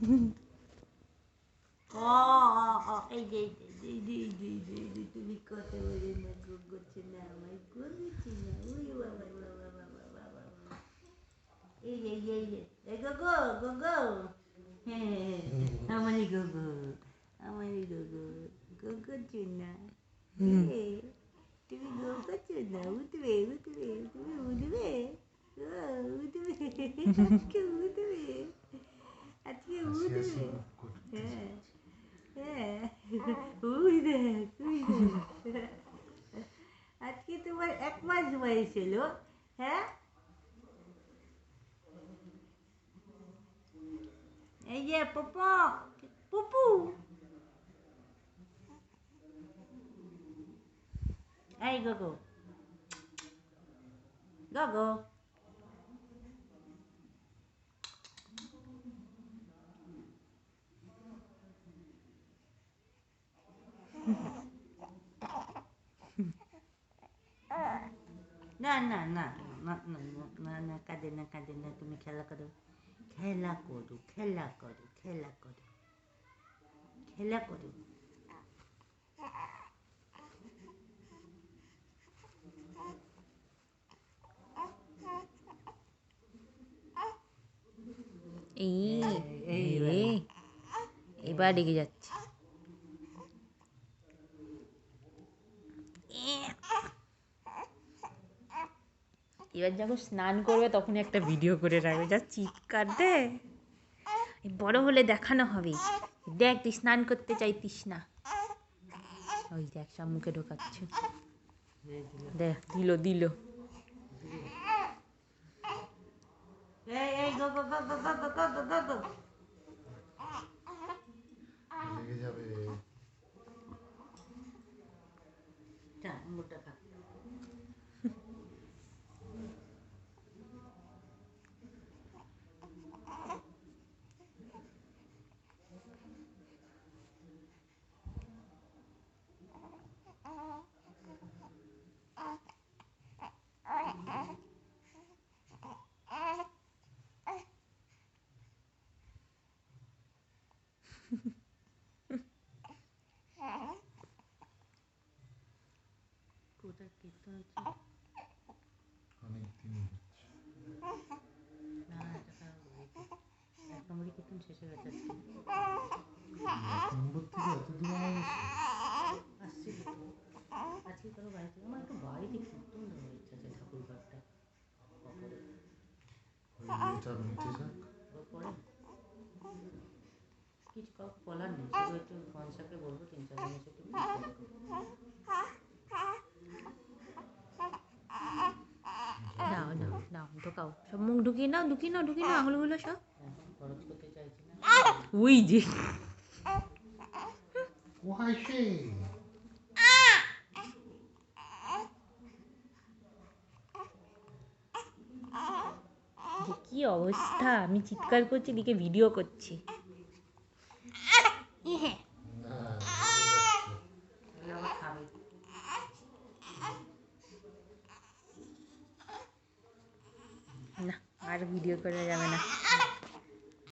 ও ও, এই যে এই যে, এই যে, এই যে, এই যে, এই যে, তুমি কথা বলে না গো করছে না আমার গো করছে না ওই বাবা বাবা বাবা বাবা বাবা এই যে, এই যে, এই যে, এই গো গো গো গো হ্যাঁ আমারই গো গো আমারই গো গো গো করছে না এ, তুমি গো করছ না উঠবে উঠবে তুমি উঠবে ও, উঠবে আজকে উঠবে আজকে উঠবে হ্যাঁ হ্যাঁ। উই দেখ আজকে তোমার এক মাস বয়স হলো হ্যাঁ? এই যে পপা পুপু। এই গগো। গগো। না ना ना ना ना ना ना कांदे ना कांदे ना तुम्ही खेळा करू खेळा करू खेळा करू खेळा करू खेळा करू এই এইবারে গিয়ে যাচ্ছে এবার যখন স্নান করবে তখন একটা ভিডিও করে রাখবে। যা চিৎকার দে বড় হলে দেখানো হবে। দেখ তুই স্নান করতে চাইতিস না। ওই দেখ সব মুখে ঢোকাচ্ছে। দেখ দিল দিল। যাবে। ওটা কীর্তন হচ্ছে অনেকদিন না এটা এক নম্বরই কীর্তন শেষ হয়ে গেছে নম্বর থেকে এতদিন আসছি আজকে কারও বাড়িতে আমার একটু বাড়িতে কীর্তন দেওয়ার ইচ্ছা আছে ঠাকুর ঘরটা কিছু কাউকে বলার নেই সেটা একটু বলব তিন চার দিন ঢোকাও। সব মুখ ঢুকিয়ে নাও ঢুকিয়ে নাও ঢুকিয়ে নাও আঙুলগুলো সব। উই জি কি অবস্থা? আমি চিৎকার করছি এদিকে ভিডিও করছি না তাহলে আবার খাবে না আর ভিডিও করা যাবে না।